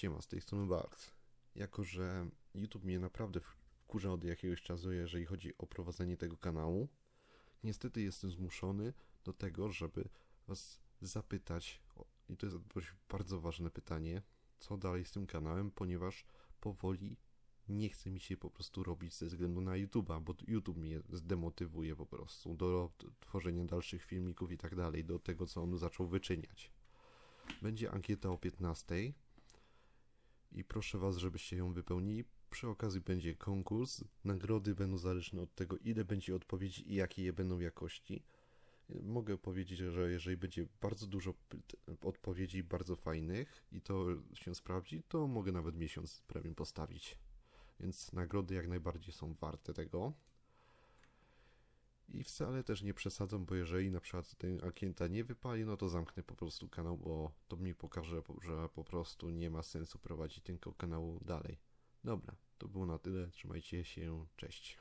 Siema, z tej strony Barks. Jako, że YouTube mnie naprawdę wkurza od jakiegoś czasu, jeżeli chodzi o prowadzenie tego kanału, niestety jestem zmuszony do tego, żeby Was zapytać, i to jest bardzo ważne pytanie, co dalej z tym kanałem, ponieważ powoli nie chce mi się po prostu robić ze względu na YouTube'a, bo YouTube mnie zdemotywuje po prostu do tworzenia dalszych filmików i tak dalej, do tego, co on zaczął wyczyniać. Będzie ankieta o 15 i proszę Was, żebyście ją wypełnili. Przy okazji będzie konkurs. Nagrody będą zależne od tego, ile będzie odpowiedzi i jakie je będą jakości. Mogę powiedzieć, że jeżeli będzie bardzo dużo odpowiedzi bardzo fajnych i to się sprawdzi, to mogę nawet miesiąc premium postawić. Więc nagrody jak najbardziej są warte tego. I wcale też nie przesadzam, bo jeżeli na przykład ten ankieta nie wypali, no to zamknę po prostu kanał, bo to mi pokaże, po- że po prostu nie ma sensu prowadzić tego kanału dalej. Dobra, to było na tyle. Trzymajcie się, cześć.